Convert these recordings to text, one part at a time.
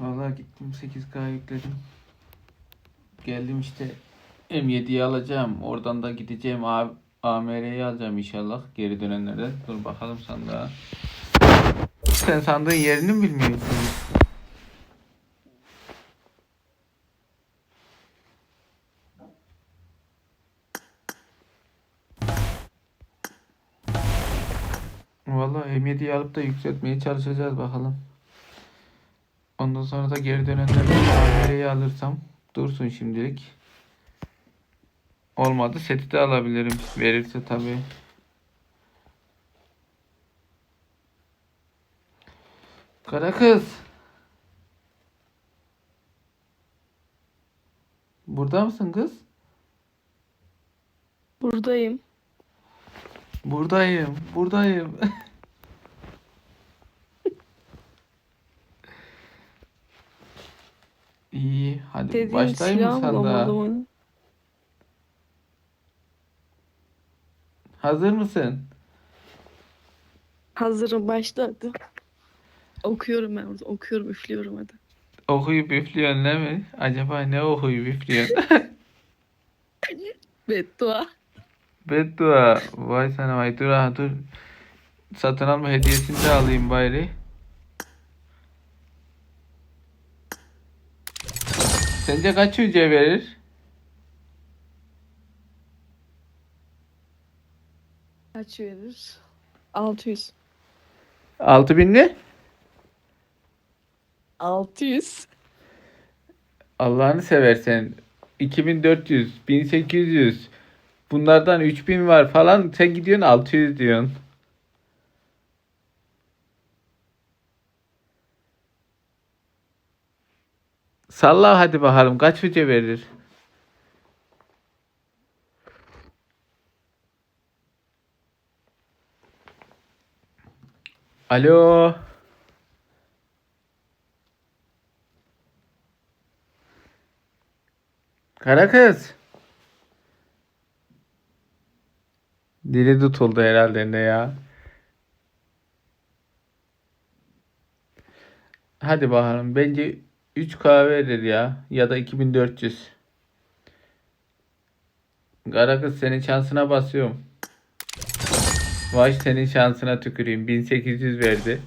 Vallahi gittim 8K yükledim. Geldim işte M7'yi alacağım. Oradan da gideceğim AMR'yi alacağım inşallah geri dönenlerden. Dur bakalım sandığa. Sen sandığın yerini mi bilmiyorsun? Vallahi M7'yi alıp da yükseltmeye çalışacağız bakalım. Ondan sonra da geri dönenlerden AMR'yi alırsam dursun şimdilik. Olmadı seti de alabilirim. Verirse tabii. Kara kız. Burada mısın kız? Buradayım. Buradayım. Buradayım. İyi. Hadi Dediğin başlayayım mı silah sandığa? bulamadım. Hazır mısın? Hazırım başladı. Okuyorum ben orada. Okuyorum, üflüyorum hadi. Okuyup üflüyorsun değil mi? Acaba ne okuyup üflüyorsun? Beddua. Beddua. Vay sana vay. Dur ha dur. Satın alma hediyesini de alayım bari. Sence kaç yüce verir? Kaç verir? 600. 6000 ne? 600. Allah'ını seversen 2400, 1800 bunlardan 3000 var falan sen gidiyorsun 600 diyorsun. Salla hadi bakalım kaç yüce verir? Alo. Kara kız. Dili tutuldu herhalde ne ya. Hadi bakalım. Bence 3K verir ya. Ya da 2400. Kara kız senin şansına basıyorum. Vay senin şansına tüküreyim. 1800 verdi.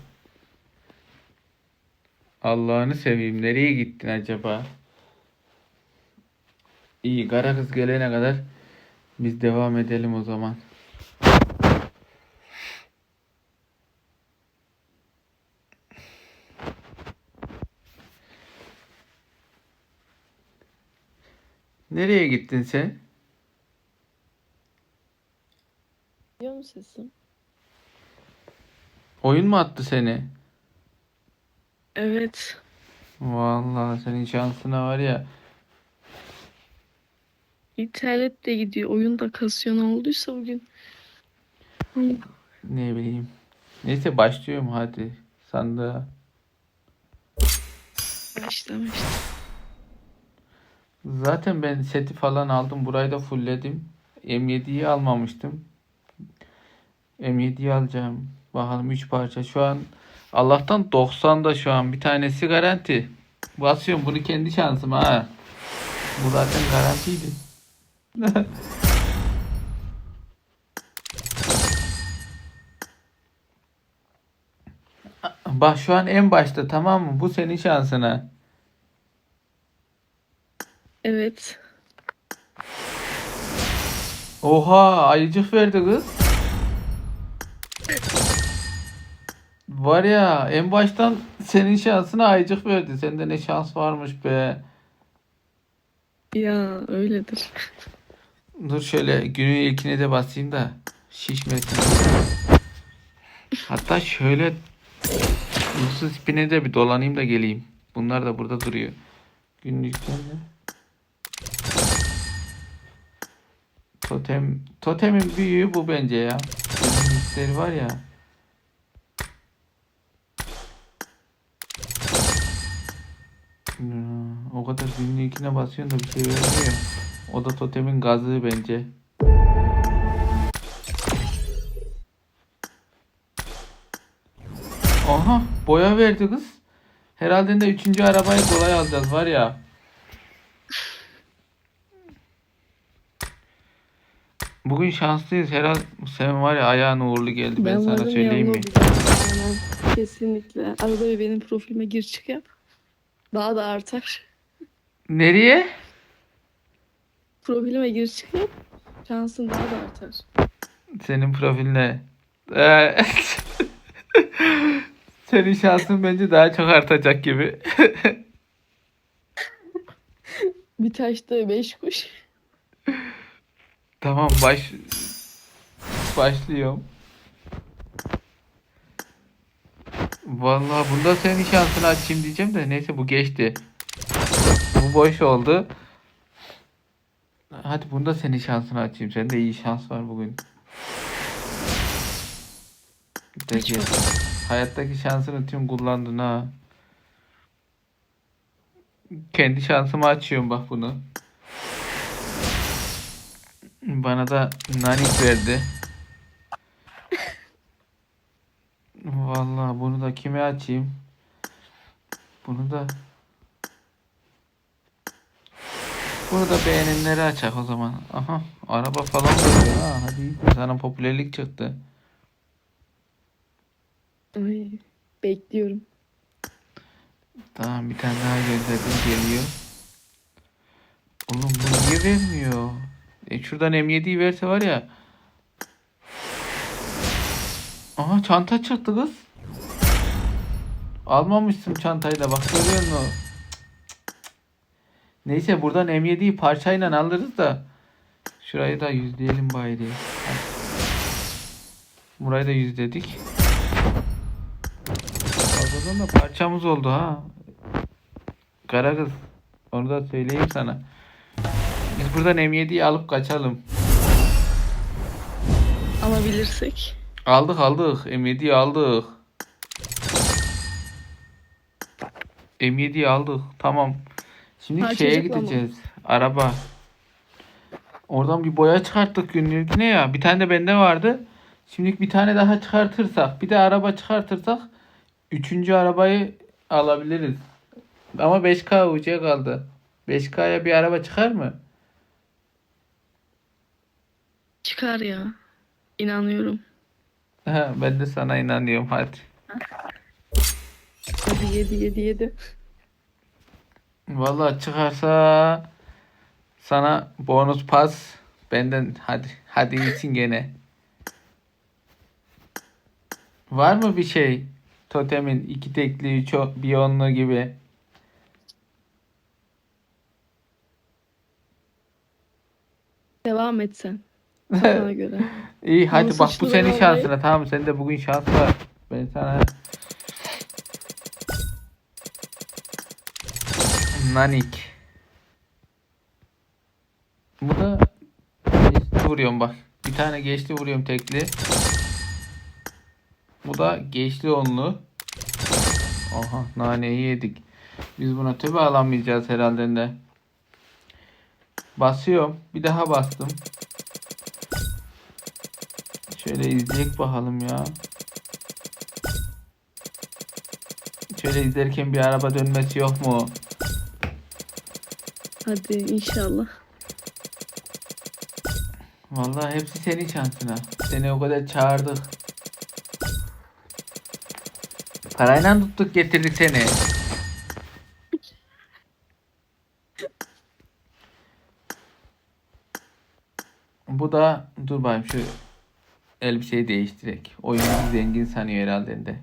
Allah'ını seveyim. Nereye gittin acaba? İyi kara kız gelene kadar biz devam edelim o zaman. Nereye gittin sen? Duyuyor musun sesim? Oyun mu attı seni? Evet. Vallahi senin şansına var ya. İnternet de gidiyor. Oyun da kasıyor. Ne olduysa bugün. Ne bileyim. Neyse başlıyorum hadi sandığa. Başla başla. Zaten ben seti falan aldım. Burayı da fullledim. M7'yi almamıştım. M7'yi alacağım. Bakalım 3 parça. Şu an Allah'tan 90'da şu an. Bir tanesi garanti. Basıyorum bunu kendi şansım ha. Bu zaten garantiydi. Bak şu an en başta tamam mı? Bu senin şansına. Evet. Oha ayıcık verdi kız. Var ya en baştan senin şansına ayıcık verdi. Sende ne şans varmış be. Ya öyledir. Dur şöyle günün ilkine de basayım da şişmesin. Hatta şöyle Yusuf spine de bir dolanayım da geleyim. Bunlar da burada duruyor. Günlüklerle. Totem, totemin büyüğü bu bence ya. Günlükleri var ya. O kadar günlüğüne basıyorsun da bir şey vermiyor. O da totemin gazı bence. Aha boya verdi kız. Herhalde de üçüncü arabayı kolay alacağız var ya. Bugün şanslıyız. Herhalde sen var ya ayağın uğurlu geldi. Ben, sana varım ya, söyleyeyim mi? Aynen. Kesinlikle. Arada bir benim profilime gir çık yap. Daha da artar. Nereye? Profilime gir çık yap. Şansın daha da artar. Senin profiline. Ee, Senin şansın bence daha çok artacak gibi. Bir taşta beş kuş. Tamam baş başlıyorum. Vallahi bunda senin şansını açayım diyeceğim de neyse bu geçti. Bu boş oldu. Hadi bunda senin şansını açayım. Sende iyi şans var bugün. Peki. Hayattaki şansını tüm kullandın ha. Kendi şansımı açıyorum bak bunu. Bana da nanik verdi. Vallahi bunu da kime açayım? Bunu da Bunu da beğenenleri açak o zaman. Aha araba falan da ha. Hadi sana popülerlik çıktı. Ay, bekliyorum. Tamam bir tane daha gönderdim geliyor. Oğlum bu niye vermiyor? E şuradan M7'yi verse var ya. Aha çanta çıktı kız. Almamışsın çantayı da bak görüyor musun? Neyse buradan M7'yi parçayla alırız da. Şurayı da yüzleyelim bari. Burayı da yüzledik. Fazladan da parçamız oldu ha. Kara kız. Onu da söyleyeyim sana. Biz buradan M7'yi alıp kaçalım. Alabilirsek. Aldık aldık. M7'yi aldık. M7'yi aldık. Tamam. Şimdi şeye Harcayacak ama. gideceğiz. Araba. Oradan bir boya çıkarttık günlüğüne ya. Bir tane de bende vardı. Şimdi bir tane daha çıkartırsak, bir de araba çıkartırsak üçüncü arabayı alabiliriz. Ama 5K ucuya kaldı. 5K'ya bir araba çıkar mı? Çıkar ya. İnanıyorum. Ben de sana inanıyorum hadi. Hadi yedi yedi yedi. Vallahi çıkarsa sana bonus pas benden hadi hadi iyisin gene. Var mı bir şey? Totemin iki tekli, o- bir onlu gibi. Devam et sen. Sana göre. İyi hadi Ama bak bu senin şansına tamam sende bugün şans var. Ben sana Nanik. Bu da geçti vuruyorum bak. Bir tane geçti vuruyorum tekli. Bu da geçti onlu. Aha naneyi yedik. Biz buna tübe alamayacağız herhalde de. Basıyorum. Bir daha bastım. Şöyle izleyek bakalım ya. Şöyle izlerken bir araba dönmesi yok mu? Hadi inşallah. Vallahi hepsi senin şansına. Seni o kadar çağırdık. Parayla tuttuk getirdik seni. Bu da dur bakayım şu elbiseyi değiştirek. Oyunu zengin sanıyor herhalde de.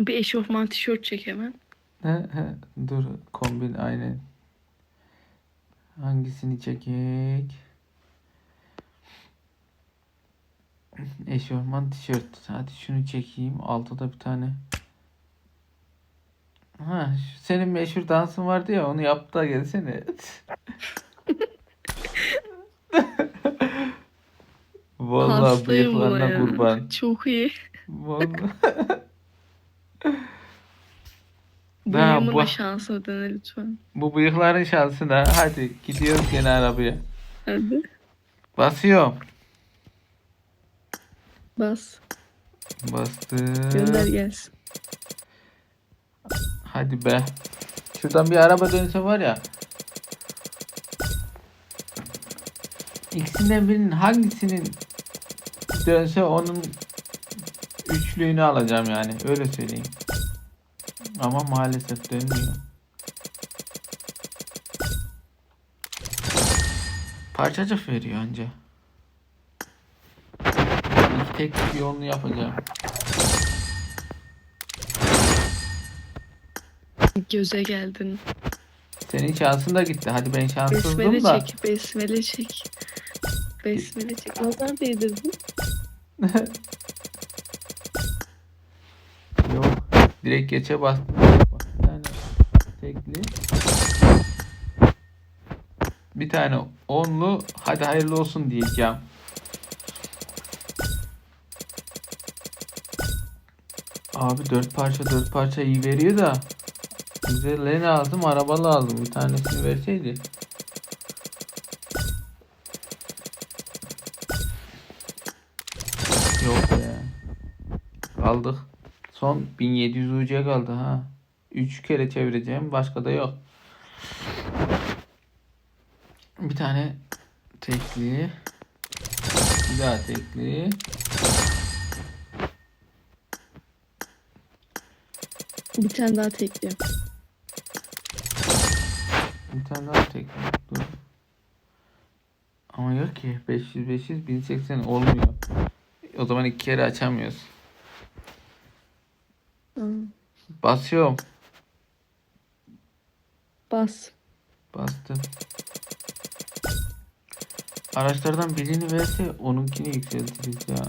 Bir eşofman tişört çek hemen. He, he, Dur kombin aynen. Hangisini çekek? Eşofman tişört. Hadi şunu çekeyim. Altta bir tane. Ha, senin meşhur dansın vardı ya onu yap da gelsene. Vallahi Hastayım buna bıyıklarına ya. kurban. Çok iyi. Vallahi. Yılın bu- da şansını dene lütfen. Bu bıyıkların şansına. Hadi gidiyoruz gene arabaya. Hadi. Basıyorum. Bas. Bastım. Gönder gelsin. Hadi be. Şuradan bir araba dönse var ya. İkisinden birinin hangisinin dönse onun üçlüğünü alacağım yani. Öyle söyleyeyim. Ama maalesef dönmüyor. Parçacık veriyor anca. İki tek bir yolunu yapacağım. Göze geldin. Senin şansın da gitti. Hadi ben şanssızdım Besmele da. çek, besmele çek. Besmele çek. Nazar değdirdin. Yok. Direkt geçe bastım. Bak, Bir tane tekli. Bir tane onlu. Hadi hayırlı olsun diyeceğim. Abi dört parça dört parça iyi veriyor da. Bize ne lazım? Araba lazım. Bir tanesini verseydi. Yok be. Kaldık. Son 1700 UC kaldı ha. 3 kere çevireceğim. Başka da yok. Bir tane tekli. Bir daha tekli. Bir tane daha tekli. Bir tane daha tekli. Dur. Ama yok ki. 500 500 1080 olmuyor. O zaman iki kere açamıyoruz. Aa, Basıyorum. bas. Bastım. Araçlardan birini verse onunkini yükseltiriz ya.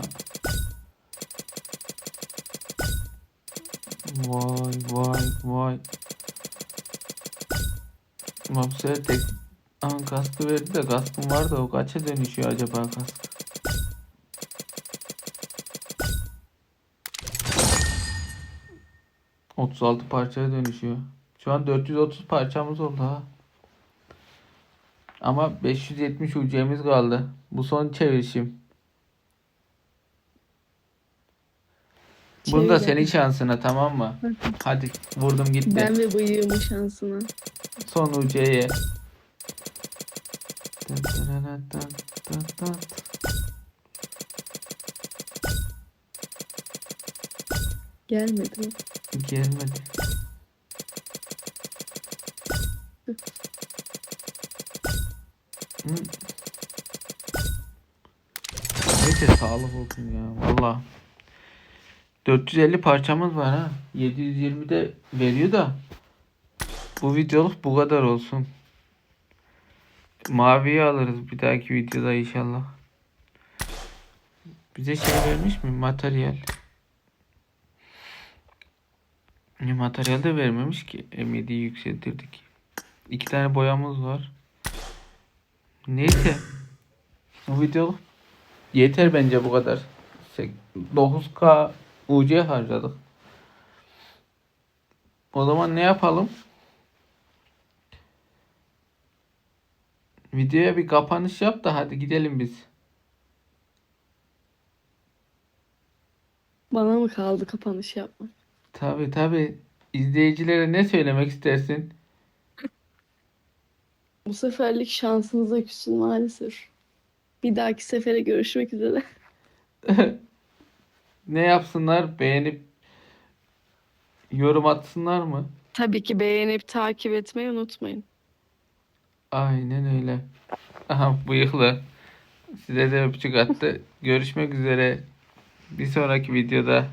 Vay vay vay. Sefer tek Aha, kaskı verdi de kaskım var da o kaça dönüşüyor acaba kask? ...36 parçaya dönüşüyor. Şu an 430 parçamız oldu ha. Ama 570 UC'miz kaldı. Bu son çevirişim. Bunu da Çevir senin şansına tamam mı? Hadi vurdum gitti. Ben ve bıyığımın şansına. Son UC'ye. Gelmedi? Gelmedi. Hı. Neyse sağlık olsun ya valla. 450 parçamız var ha. 720 de veriyor da. Bu videoluk bu kadar olsun. Maviyi alırız bir dahaki videoda inşallah. Bize şey vermiş mi? Materyal. Ne materyal de vermemiş ki. M7'yi yükseltirdik. İki tane boyamız var. Neyse. Bu video yeter bence bu kadar. Sek- 9K UC harcadık. O zaman ne yapalım? Videoya bir kapanış yap da hadi gidelim biz. Bana mı kaldı kapanış yapmak? Tabi tabi. İzleyicilere ne söylemek istersin? Bu seferlik şansınıza küsün maalesef. Bir dahaki sefere görüşmek üzere. ne yapsınlar? Beğenip yorum atsınlar mı? Tabii ki beğenip takip etmeyi unutmayın. Aynen öyle. Aha bıyıklı. Size de öpücük attı. Görüşmek üzere. Bir sonraki videoda.